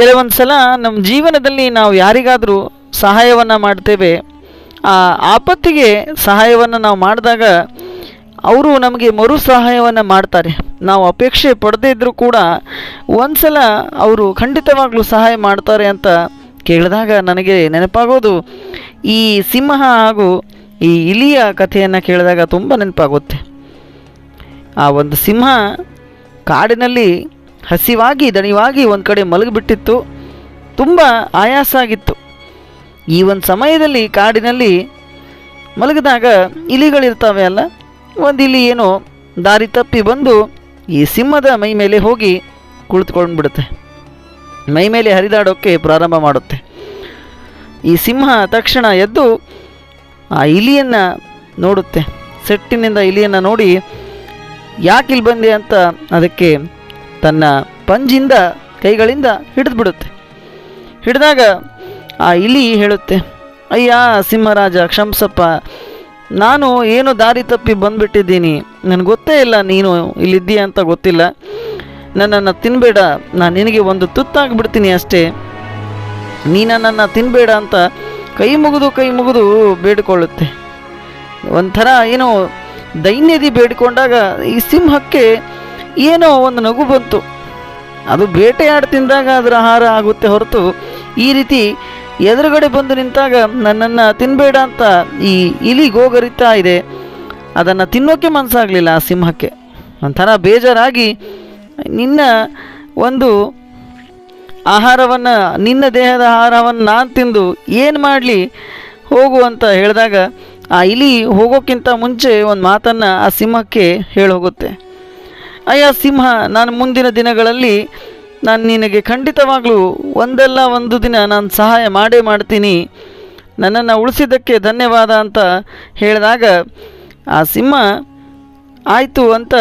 ಕೆಲವೊಂದು ಸಲ ನಮ್ಮ ಜೀವನದಲ್ಲಿ ನಾವು ಯಾರಿಗಾದರೂ ಸಹಾಯವನ್ನು ಮಾಡ್ತೇವೆ, ಆ ಆಪತ್ತಿಗೆ ಸಹಾಯವನ್ನು ನಾವು ಮಾಡಿದಾಗ ಅವರು ನಮಗೆ ಮರು ಸಹಾಯವನ್ನು ಮಾಡ್ತಾರೆ. ನಾವು ಅಪೇಕ್ಷೆ ಪಡೆದೇ ಇದ್ದರೂ ಕೂಡ ಒಂದು ಸಲ ಅವರು ಖಂಡಿತವಾಗ್ಲೂ ಸಹಾಯ ಮಾಡ್ತಾರೆ ಅಂತ ಕೇಳಿದಾಗ ನನಗೆ ನೆನಪಾಗೋದು, ಈ ಸಿಂಹ ಹಾಗೂ ಈ ಇಲಿಯ ಕಥೆಯನ್ನು ಕೇಳಿದಾಗ ತುಂಬ ನೆನಪಾಗುತ್ತೆ. ಆ ಒಂದು ಸಿಂಹ ಕಾಡಿನಲ್ಲಿ ಹಸಿವಾಗಿ, ದಣಿವಾಗಿ ಒಂದು ಕಡೆ ಮಲಗಿಬಿಟ್ಟಿತ್ತು. ತುಂಬ ಆಯಾಸ ಆಗಿತ್ತು ಈ ಒಂದು ಸಮಯದಲ್ಲಿ ಕಾಡಿನಲ್ಲಿ ಮಲಗಿದಾಗ ಇಲಿಗಳಿರ್ತಾವೆ ಅಲ್ಲ? ಒಂದು ಇಲಿ ಏನೋ ದಾರಿ ತಪ್ಪಿ ಬಂದು ಈ ಸಿಂಹದ ಮೈ ಮೇಲೆ ಹೋಗಿ ಕುಳಿತುಕೊಂಡ್ಬಿಡುತ್ತೆ. ಮೈ ಮೇಲೆ ಹರಿದಾಡೋಕ್ಕೆ ಪ್ರಾರಂಭ ಮಾಡುತ್ತೆ. ಈ ಸಿಂಹ ತಕ್ಷಣ ಎದ್ದು ಆ ಇಲಿಯನ್ನು ನೋಡುತ್ತೆ. ಸೆಟ್ಟಿನಿಂದ ಇಲಿಯನ್ನು ನೋಡಿ, ಯಾಕೆ ಇಲ್ಲಿ ಬಂದೆ? ಅಂತ ಅದಕ್ಕೆ ತನ್ನ ಪಂಜಿಂದ ಕೈಗಳಿಂದ ಹಿಡಿದು ಬಿಡುತ್ತೆ ಹಿಡಿದಾಗ, ಆ ಇಲಿ ಹೇಳುತ್ತೆ, ಅಯ್ಯ, ಸಿಂಹರಾಜ, ಕ್ಷಮಿಸಪ್ಪ. ನಾನು ಏನು ದಾರಿ ತಪ್ಪಿ ಬಂದುಬಿಟ್ಟಿದ್ದೀನಿ. ನನಗೆ ಗೊತ್ತೇ ಇಲ್ಲ ನೀನು ಇಲ್ಲಿದ್ದೀಯ ಅಂತ ಗೊತ್ತಿಲ್ಲ. ನನ್ನನ್ನು ತಿನ್ನಬೇಡ ನಾನು ನಿನಗೆ ಒಂದು ತುತ್ತಾಗ್ಬಿಡ್ತೀನಿ ಅಷ್ಟೇ. ನೀ ನನ್ನನ್ನು ತಿನ್ನಬೇಡ ಅಂತ ಕೈ ಮುಗಿದು ಕೈ ಮುಗಿದು ಬೇಡಿಕೊಳ್ಳುತ್ತೆ. ಒಂಥರ ಏನೋ ದೈನ್ಯದಿ ಬೇಡಿಕೊಂಡಾಗ ಈ ಸಿಂಹಕ್ಕೆ ಏನೋ ಒಂದು ನಗು ಬಂತು. ಅದು ಬೇಟೆಯಾಡಿ ತಿಂದಾಗ ಅದರ ಆಹಾರ ಆಗುತ್ತೆ ಹೊರತು ಈ ರೀತಿ ಎದುರುಗಡೆ ಬಂದು ನಿಂತಾಗ ನನ್ನನ್ನು ತಿನ್ನಬೇಡ ಅಂತ ಈ ಇಲಿ ಗೋಗರಿತಾ ಇದೆ. ಅದನ್ನು ತಿನ್ನೋಕ್ಕೆ ಮನಸ್ಸಾಗಲಿಲ್ಲ ಆ ಸಿಂಹಕ್ಕೆ. ಒಂಥರ ಬೇಜಾರಾಗಿ ನಿನ್ನ ಒಂದು ಆಹಾರವನ್ನು, ನಿನ್ನ ದೇಹದ ಆಹಾರವನ್ನು ನಾನು ತಿಂದು ಏನು ಮಾಡಲಿ, ಹೋಗು ಅಂತ ಹೇಳಿದಾಗ ಆ ಇಲಿ ಹೋಗೋಕ್ಕಿಂತ ಮುಂಚೆ ಒಂದು ಮಾತನ್ನು ಆ ಸಿಂಹಕ್ಕೆ ಹೇಳೋಗುತ್ತೆ. ಅಯ್ಯ ಸಿಂಹ, ನಾನು ಮುಂದಿನ ದಿನಗಳಲ್ಲಿ ನಾನು ನಿನಗೆ ಖಂಡಿತವಾಗಲೂ ಒಂದಲ್ಲ ಒಂದು ದಿನ ನಾನು ಸಹಾಯ ಮಾಡೇ ಮಾಡ್ತೀನಿ. ನನ್ನನ್ನು ಉಳಿಸಿದ್ದಕ್ಕೆ ಧನ್ಯವಾದ ಅಂತ ಹೇಳಿದಾಗ, ಆ ಸಿಂಹ, ಆಯಿತು ಅಂತ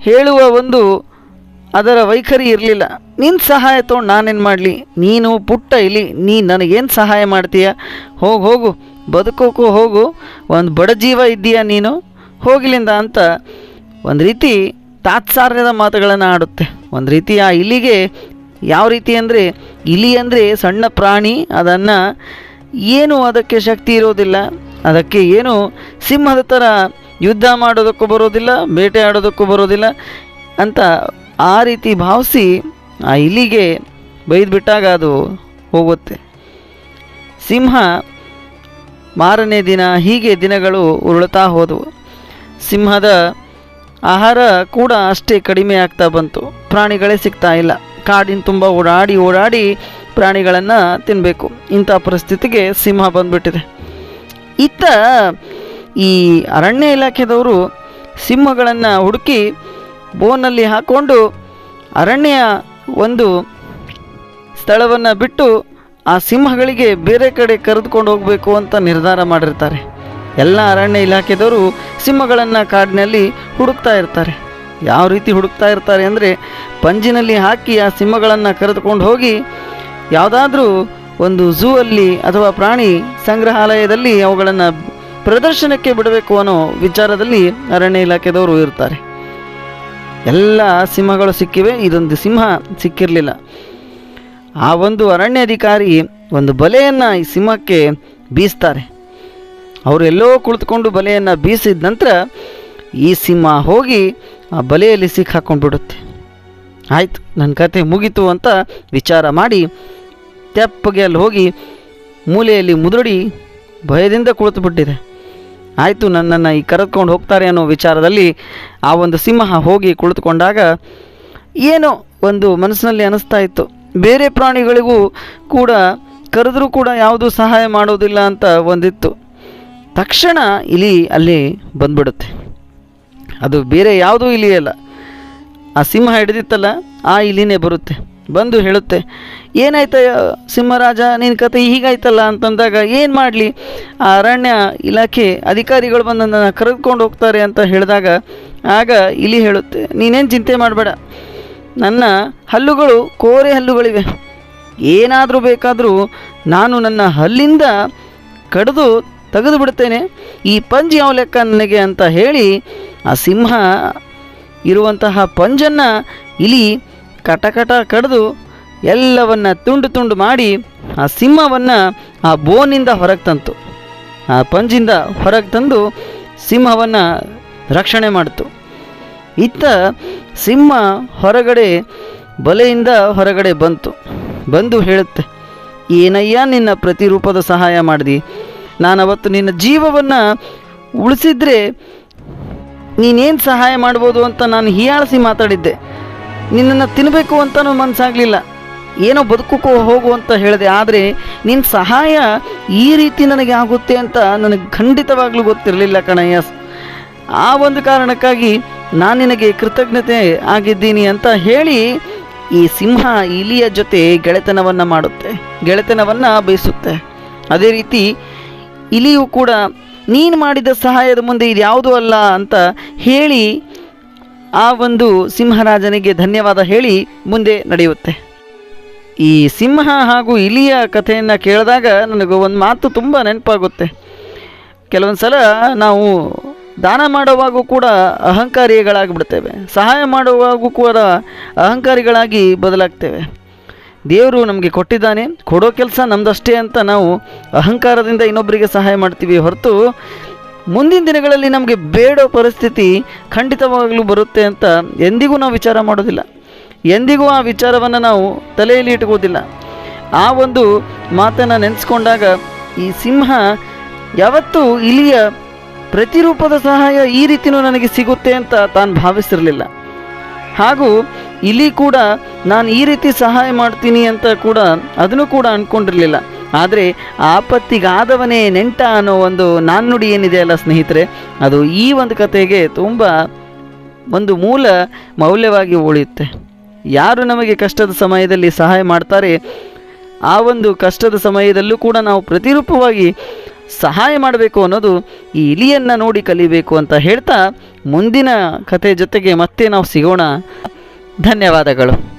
ಹೇಳುವ ಒಂದು ಅದರ ವೈಖರಿ ಇರಲಿಲ್ಲ. ನಿನ್ನ ಸಹಾಯ ತೊಗೊಂಡು ನಾನೇನು ಮಾಡಲಿ? ನೀನು ಪುಟ್ಟ ಇಲ್ಲಿ ನೀ ನನಗೇನು ಸಹಾಯ ಮಾಡ್ತೀಯ? ಹೋಗಿ, ಹೋಗು ಬದುಕೋಕ್ಕೂ ಹೋಗು, ಒಂದು ಬಡ ಜೀವ ಇದ್ದೀಯ ನೀನು? ಹೋಗಿಲಿಂದ ಅಂತ ಒಂದು ರೀತಿ ತಾತ್ಸಾರ್ಯದ ಮಾತುಗಳನ್ನು ಆಡುತ್ತೆ. ಒಂದು ರೀತಿ ಆ ಇಲಿಗೆ ಯಾವ ರೀತಿ ಅಂದರೆ, ಇಲಿ ಅಂದರೆ ಸಣ್ಣ ಪ್ರಾಣಿ, ಅದನ್ನು ಏನು ಅದಕ್ಕೆ ಶಕ್ತಿ ಇರೋದಿಲ್ಲ. ಅದಕ್ಕೆ ಏನು ಸಿಂಹದ ಥರ ಯುದ್ಧ ಮಾಡೋದಕ್ಕೂ ಬರೋದಿಲ್ಲ, ಬೇಟೆ ಆಡೋದಕ್ಕೂ ಬರೋದಿಲ್ಲ ಅಂತ ಆ ರೀತಿ ಭಾವಿಸಿ ಆ ಇಲಿಗೆ ಬೈದ್ಬಿಟ್ಟಾಗ ಅದು ಹೋಗುತ್ತೆ. ಸಿಂಹ ಮಾರನೇ ದಿನ ಹೀಗೆ ದಿನಗಳು ಉರುಳುತ್ತಾ ಹೋದವು. ಸಿಂಹದ ಆಹಾರ ಕೂಡ ಅಷ್ಟೇ ಕಡಿಮೆ ಆಗ್ತಾ ಬಂತು. ಪ್ರಾಣಿಗಳೇ ಸಿಗ್ತಾ ಇಲ್ಲ. ಕಾಡಿನ ತುಂಬ ಓಡಾಡಿ ಓಡಾಡಿ ಪ್ರಾಣಿಗಳನ್ನು ತಿನ್ನಬೇಕು ಇಂಥ ಪರಿಸ್ಥಿತಿಗೆ ಸಿಂಹ ಬಂದ್ಬಿಟ್ಟಿದೆ. ಇತ್ತ ಈ ಅರಣ್ಯ ಇಲಾಖೆದವರು ಸಿಂಹಗಳನ್ನು ಹುಡುಕಿ ಬೋನಲ್ಲಿ ಹಾಕ್ಕೊಂಡು ಅರಣ್ಯ ಒಂದು ಸ್ಥಳವನ್ನು ಬಿಟ್ಟು ಆ ಸಿಂಹಗಳಿಗೆ ಬೇರೆ ಕಡೆ ಕರೆದುಕೊಂಡು ಹೋಗಬೇಕು ಅಂತ ನಿರ್ಧಾರ ಮಾಡಿರ್ತಾರೆ. ಎಲ್ಲ ಅರಣ್ಯ ಇಲಾಖೆದವರು ಸಿಂಹಗಳನ್ನು ಕಾಡಿನಲ್ಲಿ ಹುಡುಕ್ತಾ ಇರ್ತಾರೆ. ಯಾವ ರೀತಿ ಹುಡುಕ್ತಾ ಇರ್ತಾರೆ ಅಂದರೆ ಪಂಜಿನಲ್ಲಿ ಹಾಕಿ ಆ ಸಿಂಹಗಳನ್ನು ಕರೆದುಕೊಂಡು ಹೋಗಿ ಯಾವುದಾದ್ರೂ ಒಂದು ಝೂ ಅಲ್ಲಿ ಅಥವಾ ಪ್ರಾಣಿ ಸಂಗ್ರಹಾಲಯದಲ್ಲಿ ಅವುಗಳನ್ನು ಪ್ರದರ್ಶನಕ್ಕೆ ಬಿಡಬೇಕು ಅನ್ನೋ ವಿಚಾರದಲ್ಲಿ ಅರಣ್ಯ ಇಲಾಖೆದವರು ಇರ್ತಾರೆ. ಎಲ್ಲ ಸಿಂಹಗಳು ಸಿಕ್ಕಿವೆ, ಇದೊಂದು ಸಿಂಹ ಸಿಕ್ಕಿರಲಿಲ್ಲ. ಆ ಒಂದು ಅರಣ್ಯಾಧಿಕಾರಿ ಒಂದು ಬಲೆಯನ್ನು ಈ ಸಿಂಹಕ್ಕೆ ಬೀಸ್ತಾರೆ. ಅವರು ಎಲ್ಲೋ ಕುಳಿತುಕೊಂಡು ಬಲೆಯನ್ನು ಬೀಸಿದ ನಂತರ ಈ ಸಿಂಹ ಹೋಗಿ ಆ ಬಲೆಯಲ್ಲಿ ಸಿಕ್ಕಾಕೊಂಡ್ಬಿಡುತ್ತೆ ಆಯಿತು ನನ್ನ ಕತೆ ಮುಗೀತು ಅಂತ ವಿಚಾರ ಮಾಡಿ ತೆಪ್ಪಗೆ ಅಲ್ಲಿ ಹೋಗಿ ಮೂಲೆಯಲ್ಲಿ ಮುದುಡಿ ಭಯದಿಂದ ಕುಳಿತು ಬಿಟ್ಟಿದೆ. ಆಯಿತು, ನನ್ನನ್ನು ಈ ಕರೆದುಕೊಂಡು ಹೋಗ್ತಾರೆ ಅನ್ನೋ ವಿಚಾರದಲ್ಲಿ ಆ ಒಂದು ಸಿಂಹ ಹೋಗಿ ಕುಳಿತುಕೊಂಡಾಗ ಏನೋ ಒಂದು ಮನಸ್ಸಿನಲ್ಲಿ ಅನಿಸ್ತಾ ಇತ್ತು. ಬೇರೆ ಪ್ರಾಣಿಗಳಿಗೂ ಕೂಡ ಕರೆದರೂ ಕೂಡ ಯಾವುದೂ ಸಹಾಯ ಮಾಡೋದಿಲ್ಲ ಅಂತ ಒಂದಿತ್ತು. ತಕ್ಷಣ ಇಲಿ ಅಲ್ಲಿ ಬಂದ್ಬಿಡುತ್ತೆ. ಅದು ಬೇರೆ ಯಾವುದೂ ಇಲಿ ಅಲ್ಲ ಆ ಸಿಂಹ ಹಿಡಿದಿತ್ತಲ್ಲ, ಆ ಇಲಿನೇ ಬರುತ್ತೆ. ಬಂದು ಹೇಳುತ್ತೆ ಏನಾಯ್ತ ಸಿಂಹರಾಜ ನಿನ್ನ ಕತೆ ಹೀಗಾಯ್ತಲ್ಲ? ಅಂತಂದಾಗ, ಏನು ಮಾಡಲಿ? ಆ ಅರಣ್ಯ ಇಲಾಖೆ ಅಧಿಕಾರಿಗಳು ಬಂದು ನನ್ನ ಕರೆದುಕೊಂಡು ಹೋಗ್ತಾರೆ ಅಂತ ಹೇಳಿದಾಗ, ಆಗ ಇಲಿ ಹೇಳುತ್ತೆ, ನೀನೇನು ಚಿಂತೆ ಮಾಡಬೇಡ. ನನ್ನ ಹಲ್ಲುಗಳು ಕೋರೆ ಹಲ್ಲುಗಳಿವೆ. ಏನಾದರೂ ಬೇಕಾದರೂ ನಾನು ನನ್ನ ಹಲ್ಲಿಂದ ಕಡಿದು ತೆಗೆದು ಬಿಡ್ತೇನೆ ಈ ಪಂಜ್ ಯಾವ ಲೆಕ್ಕ ನನಗೆ ಅಂತ ಹೇಳಿ ಆ ಸಿಂಹ ಇರುವಂತಹ ಪಂಜನ್ನು ಇಲಿ ಕಟಕಟ ಕಡಿದು ಎಲ್ಲವನ್ನು ತುಂಡು ತುಂಡು ಮಾಡಿ ಆ ಸಿಂಹವನ್ನು ಆ ಬೋನಿಂದ ಹೊರಗೆ ತಂತು. ಆ ಪಂಜಿಂದ ಹೊರಗೆ ತಂದು ಸಿಂಹವನ್ನು ರಕ್ಷಣೆ ಮಾಡಿತು. ಇತ್ತ ಸಿಂಹ ಹೊರಗಡೆ ಬಲೆಯಿಂದ ಹೊರಗಡೆ ಬಂತು. ಬಂದು ಹೇಳುತ್ತೆ, ಏನಯ್ಯ ನಿನ್ನ ಪ್ರತಿರೂಪದ ಸಹಾಯ ಮಾಡಿದಿ? ನಾನು ಅವತ್ತು ನಿನ್ನ ಜೀವವನ್ನು ಉಳಿಸಿದ್ರೆ ನೀನೇನು ಸಹಾಯ ಮಾಡ್ಬೋದು ಅಂತ ನಾನು ಹೀಯಾಳಿಸಿ ಮಾತಾಡಿದ್ದೆ. ನಿನ್ನನ್ನು ತಿನ್ನಬೇಕು ಅಂತಲೂ ಮನಸ್ಸಾಗಲಿಲ್ಲ ಏನೋ ಬದುಕಕ್ಕೂ ಹೋಗು ಅಂತ ಹೇಳಿದೆ, ಆದರೆ ನಿನ್ನ ಸಹಾಯ ಈ ರೀತಿ ನನಗೆ ಆಗುತ್ತೆ ಅಂತ ನನಗೆ ಖಂಡಿತವಾಗ್ಲೂ ಗೊತ್ತಿರಲಿಲ್ಲ ಕಣಯ್ಯ. ಆ ಒಂದು ಕಾರಣಕ್ಕಾಗಿ ನಾನು ನಿನಗೆ ಕೃತಜ್ಞತೆ ಆಗಿದ್ದೀನಿ ಅಂತ ಹೇಳಿ ಈ ಸಿಂಹ ಇಲಿಯ ಜೊತೆ ಗೆಳೆತನವನ್ನು ಮಾಡುತ್ತೆ. ಗೆಳೆತನವನ್ನು ಬಯಸುತ್ತೆ. ಅದೇ ರೀತಿ ಇಲಿಯು ಕೂಡ, ನೀನು ಮಾಡಿದ ಸಹಾಯದ ಮುಂದೆ ಇದು ಯಾವುದೂ ಅಲ್ಲ? ಅಂತ ಹೇಳಿ ಆ ಒಂದು ಸಿಂಹರಾಜನಿಗೆ ಧನ್ಯವಾದ ಹೇಳಿ ಮುಂದೆ ನಡೆಯುತ್ತೆ. ಈ ಸಿಂಹ ಹಾಗೂ ಇಲಿಯ ಕಥೆಯನ್ನು ಕೇಳಿದಾಗ ನನಗೆ ಒಂದು ಮಾತು ತುಂಬ ನೆನಪಾಗುತ್ತೆ. ಕೆಲವೊಂದು ಸಲ ನಾವು ದಾನ ಮಾಡುವಾಗೂ ಕೂಡ ಅಹಂಕಾರಿಗಳಾಗಿಬಿಡ್ತೇವೆ. ಸಹಾಯ ಮಾಡುವಾಗೂ ಕೂಡ ಅಹಂಕಾರಿಗಳಾಗಿ ಬದಲಾಗ್ತೇವೆ. ದೇವರು ನಮಗೆ ಕೊಟ್ಟಿದ್ದಾನೆ, ಕೊಡೋ ಕೆಲಸ ನಮ್ಮದಷ್ಟೇ ಅಂತ ನಾವು ಅಹಂಕಾರದಿಂದ ಇನ್ನೊಬ್ಬರಿಗೆ ಸಹಾಯ ಮಾಡ್ತೀವಿ ಹೊರತು ಮುಂದಿನ ದಿನಗಳಲ್ಲಿ ನಮಗೆ ಬೇಡೋ ಪರಿಸ್ಥಿತಿ ಖಂಡಿತವಾಗಲೂ ಬರುತ್ತೆ ಅಂತ ಎಂದಿಗೂ ನಾವು ವಿಚಾರ ಮಾಡೋದಿಲ್ಲ. ಎಂದಿಗೂ ಆ ವಿಚಾರವನ್ನು ನಾವು ತಲೆಯಲ್ಲಿ ಇಟ್ಕೋದಿಲ್ಲ. ಆ ಒಂದು ಮಾತನ್ನು ನೆನೆಸ್ಕೊಂಡಾಗ ಈ ಸಿಂಹ ಯಾವತ್ತೂ ಇಲಿಯ ಪ್ರತಿರೂಪದ ಸಹಾಯ ಈ ರೀತಿಯೂ ನನಗೆ ಸಿಗುತ್ತೆ ಅಂತ ತಾನು ಭಾವಿಸಿರಲಿಲ್ಲ. ಹಾಗೂ ಇಲ್ಲಿ ಕೂಡ ನಾನು ಈ ರೀತಿ ಸಹಾಯ ಮಾಡ್ತೀನಿ ಅಂತ ಕೂಡ ಅದನ್ನು ಕೂಡ ಅಂದ್ಕೊಂಡಿರಲಿಲ್ಲ ಆದರೆ ಆಪತ್ತಿಗಾದವನೇ ನೆಂಟ ಅನ್ನೋ ಒಂದು ನಾಣ್ಣುಡಿ ಏನಿದೆ ಅಲ್ಲ ಸ್ನೇಹಿತರೆ, ಅದು ಈ ಒಂದು ಕಥೆಗೆ ತುಂಬ ಒಂದು ಮೂಲ ಮೌಲ್ಯವಾಗಿ ಉಳಿಯುತ್ತೆ. ಯಾರು ನಮಗೆ ಕಷ್ಟದ ಸಮಯದಲ್ಲಿ ಸಹಾಯ ಮಾಡ್ತಾರೆ, ಆ ಒಂದು ಕಷ್ಟದ ಸಮಯದಲ್ಲೂ ಕೂಡ ನಾವು ಪ್ರತಿರೂಪವಾಗಿ ಸಹಾಯ ಮಾಡಬೇಕು ಅನ್ನೋದು ಈ ಇಲಿಯನ್ನು ನೋಡಿ ಕಲಿಬೇಕು ಅಂತ ಹೇಳ್ತಾ ಮುಂದಿನ ಕಥೆ ಜೊತೆಗೆ ಮತ್ತೆ ನಾವು ಸಿಗೋಣ. ಧನ್ಯವಾದಗಳು.